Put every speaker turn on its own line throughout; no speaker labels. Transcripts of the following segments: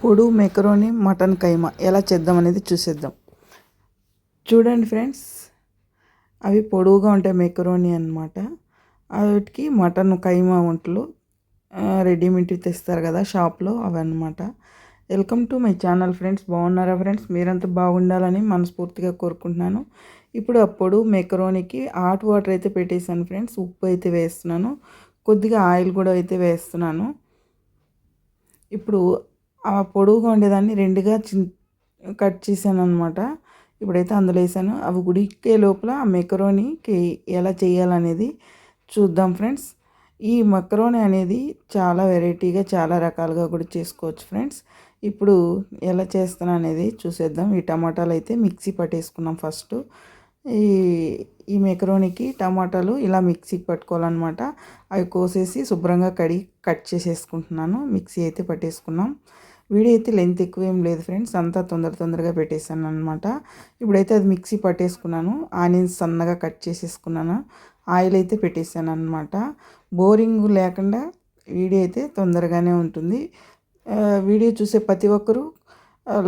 పొడు macaroni mutton కైమా. ఎలా చేద్దాం అనేది చూసేద్దాం. చూడండి ఫ్రెండ్స్ అవి పొడవుగా ఉంటాయి మెకరోని అనమాట వాటికి మటన్ కైమా వంటలు రెడీమేడ్ తెస్తారు కదా షాప్లో అవి welcome to my channel friends బాగున్నారా ఫ్రెండ్స్? మీరంతా బాగుండాలని మనస్ఫూర్తిగా కోరుకుంటున్నాను. ఇప్పుడు అప్పుడు మెకరోనికి హాట్ వాటర్ అయితే పెట్టేశాను ఫ్రెండ్స్ ఉప్పు అయితే వేస్తున్నాను. కొద్దిగా ఆయిల్ కూడా అయితే వేస్తున్నాను. ఇప్పుడు ఆ పొడవుగా ఉండేదాన్ని రెండుగా చిన్ కట్ చేశాను అనమాట ఇప్పుడైతే అందులో వేసాను. అవి ఉడికే లోపల ఆ మెకరోనీకి ఎలా చేయాలనేది చూద్దాం ఫ్రెండ్స్. ఈ మకరోని అనేది చాలా వెరైటీగా చాలా రకాలుగా కూడా చేసుకోవచ్చు ఫ్రెండ్స్. ఇప్పుడు ఎలా చేస్తాను అనేది చూసేద్దాం. ఈ టమాటాలు అయితే మిక్సీ పట్టేసుకున్నాం ఫస్ట్. ఈ ఈ మెకరోనీకి టమాటాలు ఇలా మిక్సీకి పట్టుకోవాలన్నమాట. అవి కోసేసి శుభ్రంగా కడిగి కట్ చేసేసుకుంటున్నాను. మిక్సీ అయితే పట్టేసుకున్నాం. వీడియో అయితే లెంత్ ఎక్కువ ఏం లేదు ఫ్రెండ్స్. అంతా తొందర తొందరగా పెట్టేశాను అనమాట ఇప్పుడైతే అది మిక్సీ పట్టేసుకున్నాను. ఆనియన్స్ సన్నగా కట్ చేసేసుకున్నాను. ఆయిల్ అయితే పెట్టేశాను అనమాట బోరింగ్ లేకుండా వీడియో అయితే తొందరగానే ఉంటుంది. వీడియో చూసే ప్రతి ఒక్కరూ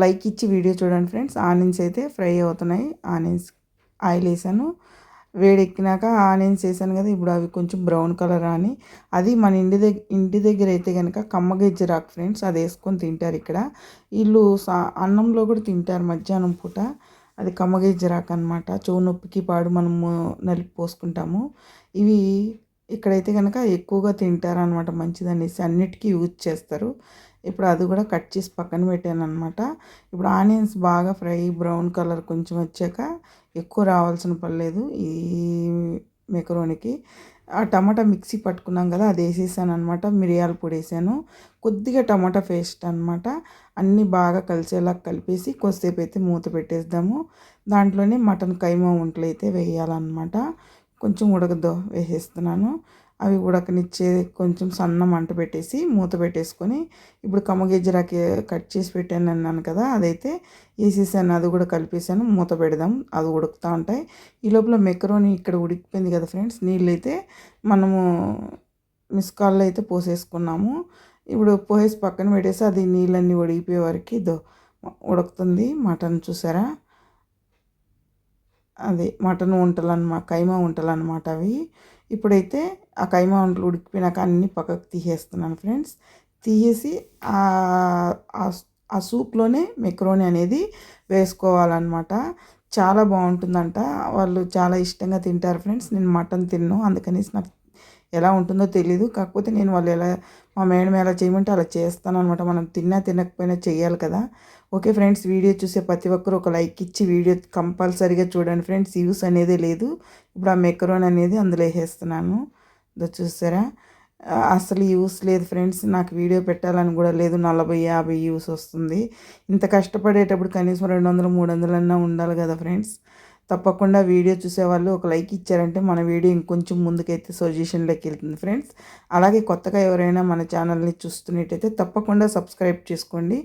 లైక్ ఇచ్చి వీడియో చూడండి ఫ్రెండ్స్. ఆనియన్స్ అయితే ఫ్రై అవుతున్నాయి. ఆనియన్స్ ఆయిల్ వేసాను. వేడెక్కినాక ఆనియన్స్ వేసాను కదా ఇప్పుడు అవి కొంచెం బ్రౌన్ కలర్ అని. అది మన ఇంటి దగ్గర ఇంటి దగ్గర అయితే కనుక కమ్మగజ్జి రాక్ ఫ్రెండ్స్ అది వేసుకొని తింటారు ఇక్కడ. వీళ్ళు సా అన్నంలో కూడా తింటారు మధ్యాహ్నం పూట. అది కమ్మగజ్జి రాక్ అనమాట చెవు నొప్పికి పాడు మనము నలిపి పోసుకుంటాము. ఇవి ఇక్కడైతే కనుక ఎక్కువగా తింటారు అనమాట మంచిదనేసి అన్నిటికీ యూజ్ చేస్తారు. ఇప్పుడు అది కూడా కట్ చేసి పక్కన పెట్టాను అనమాట ఇప్పుడు ఆనియన్స్ బాగా ఫ్రై బ్రౌన్ కలర్ కొంచెం వచ్చాక ఎక్కువ రావాల్సిన పర్లేదు ఈ మెకరోనికి. ఆ టమాటా మిక్సీ పట్టుకున్నాం కదా అది వేసేసాను అనమాట మిరియాల పొడి వేసాను. కొద్దిగా టమాటా పేస్ట్ అనమాట అన్నీ బాగా కలిసేలా కలిపేసి కొద్దిసేపు అయితే మూత పెట్టేద్దాము. దాంట్లోనే మటన్ కైమా ఒంట్లో అయితే వేయాలన్నమాట. కొంచెం ఉడకదో వేసేస్తున్నాను. అవి ఉడకనిచ్చే కొంచెం సన్న మంట పెట్టేసి మూత పెట్టేసుకొని ఇప్పుడు కమ్మగిజ్జరాకి కట్ చేసి పెట్టాను అన్నాను కదా అదైతే వేసేసాను అది కూడా కలిపేసాను మూత పెడదాం అది ఉడుకుతూ ఉంటాయి. ఈ లోపల మెకరోని ఇక్కడ ఉడికిపోయింది కదా ఫ్రెండ్స్ నీళ్ళు అయితే మనము మిస్కాల్లో అయితే పోసేసుకున్నాము. ఇప్పుడు పోసేసి పక్కన పెట్టేసి అది నీళ్ళన్నీ ఉడికిపోయే వరకు దో ఉడుకుతుంది మటన్ చూసారా? అది మటన్ వంటలు అన్నమాట కైమా వంటలు అనమాట అవి. ఇప్పుడైతే ఆ కైమా వంటలు ఉడికిపోయినాక అన్నీ పక్కకు తీసేస్తున్నాను ఫ్రెండ్స్. తీసేసి ఆ సూప్లోనే మెక్రోని అనేది వేసుకోవాలన్నమాట. చాలా బాగుంటుందంట. వాళ్ళు చాలా ఇష్టంగా తింటారు ఫ్రెండ్స్. నేను మటన్ తిన్ను అందుకనేసి నాకు ఎలా ఉంటుందో తెలియదు కాకపోతే నేను వాళ్ళు ఎలా మా మేడం ఎలా చేయమంటే అలా చేస్తాను అనమాట మనం తిన్నా తినకపోయినా చేయాలి కదా. ఓకే ఫ్రెండ్స్ వీడియో చూసే ప్రతి ఒక్కరు ఒక లైక్ ఇచ్చి వీడియో కంపల్సరీగా చూడండి ఫ్రెండ్స్. యూస్ అనేది లేదు. ఇప్పుడు ఆ మెకరోన్ అనేది అందులో వేసేస్తున్నాను. చూసారా? అసలు యూస్ లేదు ఫ్రెండ్స్. నాకు వీడియో పెట్టాలని కూడా లేదు. నలభై యాభై యూస్ వస్తుంది. ఇంత కష్టపడేటప్పుడు కనీసం రెండు వందలు మూడు వందలన్నా ఉండాలి కదా ఫ్రెండ్స్. తప్పకుండా వీడియో చూసేవాళ్ళు ఒక లైక్ ఇచ్చారంటే మన వీడియో ఇంకొంచెం ముందుకైతే సజెషన్లోకి వెళ్తుంది ఫ్రెండ్స్. అలాగే కొత్తగా ఎవరైనా మన ఛానల్ని చూస్తున్నట్టయితే తప్పకుండా సబ్స్క్రైబ్ చేసుకోండి.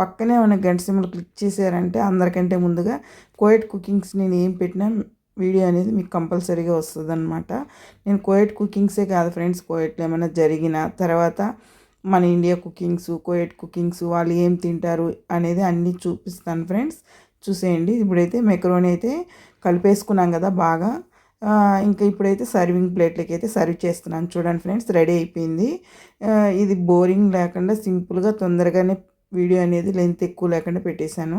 పక్కనే ఉన్న గంట సింబల్ క్లిక్ చేశారంటే అందరికంటే ముందుగా కోయట్ కుకింగ్స్ నేను ఏం పెట్టినా వీడియో అనేది మీకు కంపల్సరీగా వస్తుంది అనమాట నేను కోయట్ కుకింగ్సే కాదు ఫ్రెండ్స్ కోయట్లో ఏమైనా జరిగిన తర్వాత మన ఇండియా కుకింగ్స్ కోయట్ కుకింగ్స్ వాళ్ళు ఏం తింటారు అనేది అన్నీ చూపిస్తాను ఫ్రెండ్స్. చూసేయండి. ఇప్పుడైతే మెకరోని అయితే కలిపేసుకున్నాం కదా బాగా. ఇంకా ఇప్పుడైతే సర్వింగ్ ప్లేట్లకి అయితే సర్వ్ చేస్తున్నాను. చూడండి ఫ్రెండ్స్ రెడీ అయిపోయింది. ఇది బోరింగ్ లేకుండా సింపుల్గా తొందరగానే వీడియో అనేది లెంత్ ఎక్కువ లేకుండా పెట్టేశాను.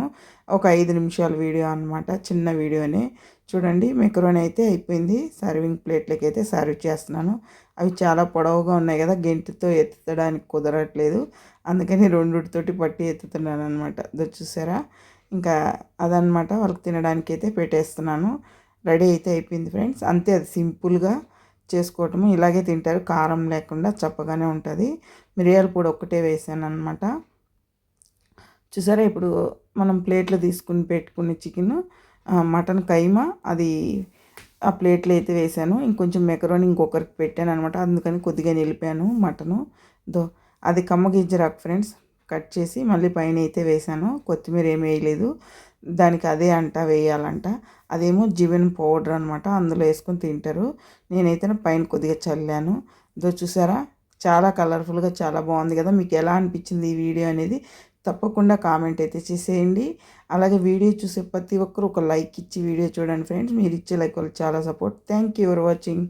ఒక ఐదు నిమిషాల వీడియో అనమాట చిన్న వీడియోనే. చూడండి మెకరోని అయితే అయిపోయింది. సర్వింగ్ ప్లేట్లకి అయితే సర్వ్ చేస్తున్నాను. అవి చాలా పొడవుగా ఉన్నాయి కదా గెంటితో ఎత్తడానికి కుదరట్లేదు. అందుకని రెండుతోటి పట్టి ఎత్తుతున్నాను అనమాట చూసారా? ఇంకా అదనమాట వాళ్ళకి తినడానికి అయితే పెట్టేస్తున్నాను. రెడీ అయితే అయిపోయింది ఫ్రెండ్స్. అంతే అది సింపుల్గా చేసుకోవటము. ఇలాగే తింటారు. కారం లేకుండా చప్పగానే ఉంటుంది. మిరియాల పొడి ఒక్కటే వేసాను అనమాట చూసారా ఇప్పుడు మనం ప్లేట్లో తీసుకుని పెట్టుకునే చికెన్ మటన్ కైమా అది ఆ ప్లేట్లో అయితే వేసాను. ఇంకొంచెం మెకరోని ఇంకొకరికి పెట్టాను అనమాట అందుకని కొద్దిగా నిలిపాను మటను. దో అది కమ్మ ఫ్రెండ్స్. కట్ చేసి మళ్ళీ పైన అయితే వేసాను. కొత్తిమీర ఏమి వేయలేదు. దానికి అదే అంట వేయాలంట. అదేమో జీవన్ పౌడర్ అనమాట అందులో వేసుకొని తింటారు. నేనైతే పైన కొద్దిగా చల్లాను. ఇదో చూసారా? చాలా కలర్ఫుల్గా చాలా బాగుంది కదా. మీకు ఎలా అనిపించింది ఈ వీడియో అనేది తప్పకుండా కామెంట్ అయితే చేసేయండి. అలాగే వీడియో చూసే ప్రతి ఒక్కరు ఒక లైక్ ఇచ్చి వీడియో చూడండి ఫ్రెండ్స్. మీరు ఇచ్చే లైక్ వాళ్ళు చాలా support. Thank you for watching